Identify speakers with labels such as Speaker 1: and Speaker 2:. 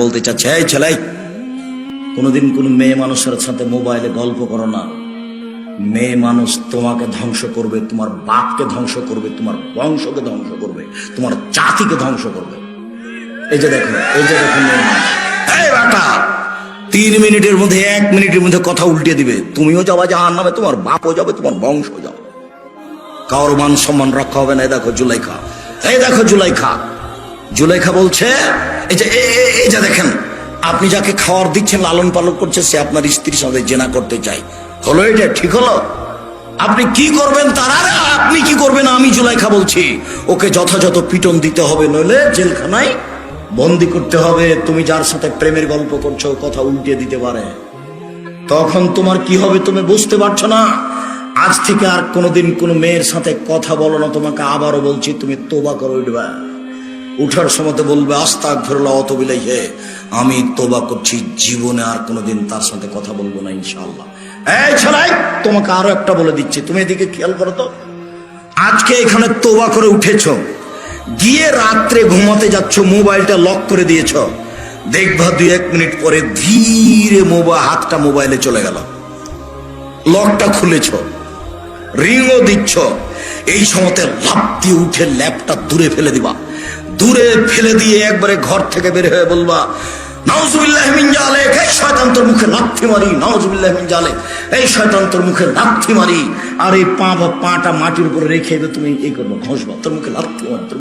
Speaker 1: বলতে চাচ্ছে, এই ছেলাই কোনোদিন কোন মেয়ে মানুষের সাথে মোবাইলে গল্প করো না। মেয়ে মানুষ তোমাকে ধ্বংস করবে, তোমার বাপকে ধ্বংস করবে, তোমার বংশকে ধ্বংস করবে, তোমার জাতিকে ধ্বংস করবে। এই যে দেখো, এই যে দেখো মেয়ে মানুষ। তিন মিনিটের মধ্যে, এক মিনিটের মধ্যে কথা উল্টে দিবে। তুমিও যাবা জাহান নামে তোমার বাপও যাবে, তোমার বংশ যাবে। কারোর মান সম্মান রক্ষা হবে না, এই দেখো জুলাইখা। এই দেখো জুলাইখা। জুলাইখা বলছে এই যে এই যে দেখেন, আপনি যাকে খাওয়ার দিচ্ছেন, লালন পালন করছে সে আপনার স্ত্রীর সাথে জেনা করতে চাই হলো এটা, ঠিক হলো? আপনি কি করবেন তার আপনি কি করবেন আমি জুলাইখা বলছি। ওকে যথাযথ পিটন দিতে হবে, নইলে জেলখানায় বন্দি করতে হবে। তুমি যার সাথে প্রেমের গল্প করছ, কথা উল্টে দিতে পারে। তখন তোমার কি হবে তুমি বুঝতে পারছ না। আজ থেকে আর কোনোদিন কোনো মেয়ের সাথে কথা বলো না, তোমাকে আবারও বলছি, তুমি তোবা করে উঠবা। উঠার সময় বলবে আস্তাক ফেরলা অত বিলাই হে আমি তোবা করছি, জীবনে আর কোনোদিন তার সাথে কথা বলব না ইনশাল্লাহ এই তোমাকে আরও একটা বলে দিচ্ছি, তুমি এদিকে খেয়াল করো তো। আজকে এখানে তোবা করে উঠেছ, গিয়ে রাত্রে ঘুমাতে যাচ্ছ, মোবাইলটা লক করে দিয়েছ। দেখবা দুই এক মিনিট পরে ধীরে মোবাইল হাতটা মোবাইলে চলে গেল। লকটা খুলেছ, রিংও দিচ্ছ। এই সময়তে লাভ দিয়ে উঠে ল্যাপটা দূরে ফেলে দিবা। দূরে ফেলে দিয়ে একবারে ঘর থেকে বের হয়ে বলবা আর এই পাটা মাটির উপরে রেখে তুমি এই করব, ঘষবা, তোর মুখে লাথি মারি